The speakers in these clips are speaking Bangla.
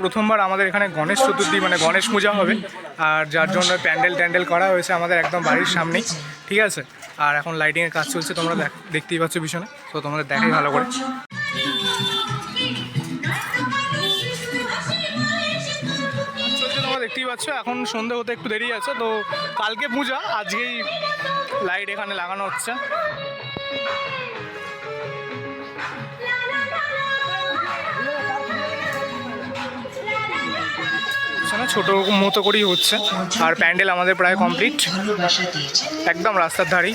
প্রথমবার আমাদের এখানে গণেশ চতুর্থী মানে গণেশ পূজা হবে। আর যার জন্য প্যান্ডেল ট্যান্ডেল করা হয়েছে আমাদের একদম বাড়ির সামনেই। ঠিক আছে? আর এখন লাইটিংয়ের কাজ চলছে, তোমরা দেখ- দেখতেই পাচ্ছ পিছনে। তো তোমাদের দেখাই ভালো করে। দেখতেই পাচ্ছ, এখন সন্ধে হতে একটু দেরি আছে। তো কালকে পূজা, আজকেই লাইট এখানে লাগানো হচ্ছে। না ছোট মতো করেই হচ্ছে। আর প্যান্ডেল আমাদের প্রায় কমপ্লিট একদম রাস্তার ধারেই।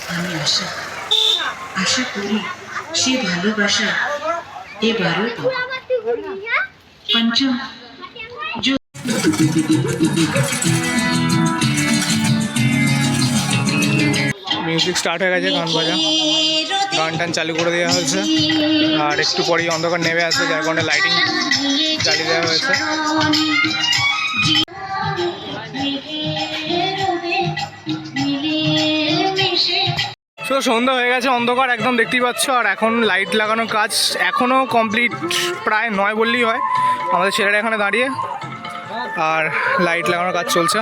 মিউজিক স্টার্ট হয়ে গেছে, গান বাজা। গান টান চালু করে দেওয়া হয়েছে। আর একটু পরেই অন্ধকার নেমে আসবে, যার কারণে লাইটিং চালিয়ে দেওয়া হয়েছে। তো সন্ধ্যা হয়ে গেছে, অন্ধকার একদম দেখতেই পাচ্ছ। আর এখন লাইট লাগানোর কাজ এখনও কমপ্লিট প্রায় নয় বললেই হয়। আমাদের ছেলেরা এখানে দাঁড়িয়ে আর লাইট লাগানোর কাজ চলছে।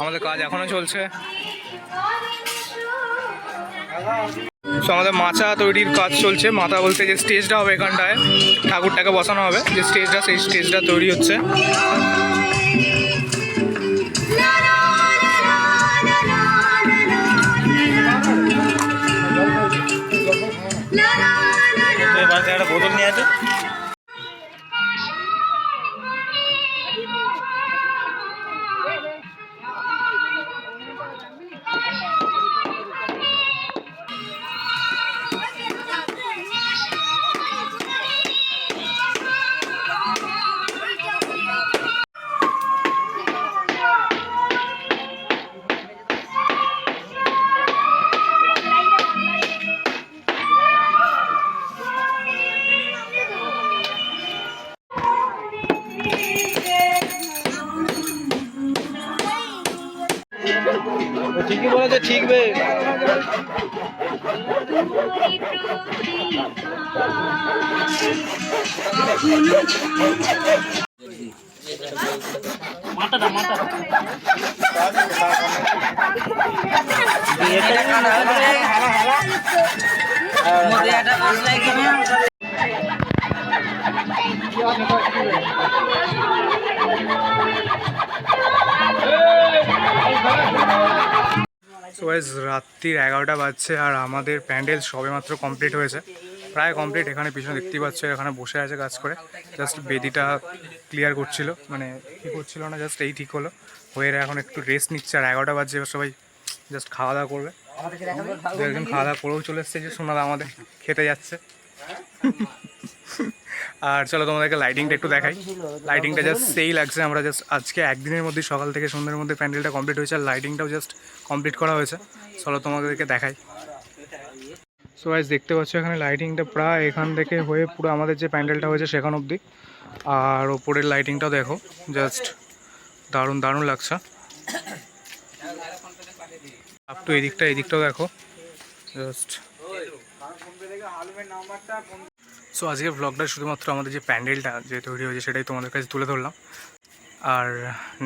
আমাদের কাজ এখনও চলছে। তো আমাদের মাচা তৈরির কাজ চলছে। মাথা বলতে যে স্টেজটা হবে এখানটায় ঠাকুরটাকে বসানো হবে। যে স্টেজটা সেই স্টেজটা তৈরি হচ্ছে। বোতল নিয়ে আছে ঠিকই বলেছে ঠিক বে সো গাইজ রাত্রির এগারোটা বাজছে আর আমাদের প্যান্ডেল সবেমাত্র কমপ্লিট হয়েছে। প্রায় কমপ্লিট এখানে পিছনে দেখতেই পাচ্ছ, এখানে বসে আছে কাজ করে। জাস্ট বেদিটা ক্লিয়ার করছিল মানে কী করছিল না জাস্ট এই ঠিক হলো। হয়ে এখন একটু রেস্ট নিচ্ছে আর এগারোটা বাজছে, এবার সবাই জাস্ট খাওয়া দাওয়া করবে একজন খাওয়া দাওয়া করেও চলে এসছে, যে সোনাদা আমাদের খেতে যাচ্ছে। আর চলো তোমাদেরকে লাইটিংটা একটু দেখাই। লাইটিংটা জাস্ট সেই লাগছে আমরা জাস্ট আজকে একদিনের মধ্যে সকাল থেকে সন্ধ্যের মধ্যে প্যান্ডেলটা কমপ্লিট হয়েছে আর লাইটিংটাও জাস্ট কমপ্লিট করা হয়েছে। চলো তোমাদেরকে দেখাই। সো গাইজ দেখতে পাচ্ছ এখানে লাইটিংটা প্রায় এখান থেকে হয়ে পুরো আমাদের যে প্যান্ডেলটা হয়েছে সেখান অবধি। আর ওপরের লাইটিংটাও দেখো জাস্ট দারুণ দারুণ লাগছে। আপ টু এদিকটা এদিকটাও দেখো। জাস্ট সো আজকের ব্লগটা শুধুমাত্র আমাদের যে প্যান্ডেলটা যে তৈরি হয়েছে সেটাই তোমাদের কাছে তুলে ধরলাম। আর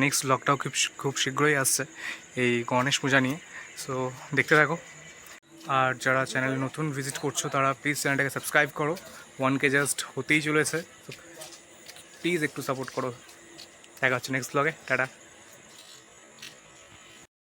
নেক্সট ব্লগটাও খুব খুব শীঘ্রই আসছে এই গণেশ পূজা নিয়ে। সো দেখতে থাকো। আর যারা চ্যানেলে নতুন ভিজিট করছ, তারা প্লিজ চ্যানেলটাকে সাবস্ক্রাইব করো। ওয়ান কে জাস্ট হতেই চলেছে। প্লিজ একটু সাপোর্ট করো। দেখা হচ্ছে নেক্সট ব্লগে টাটা।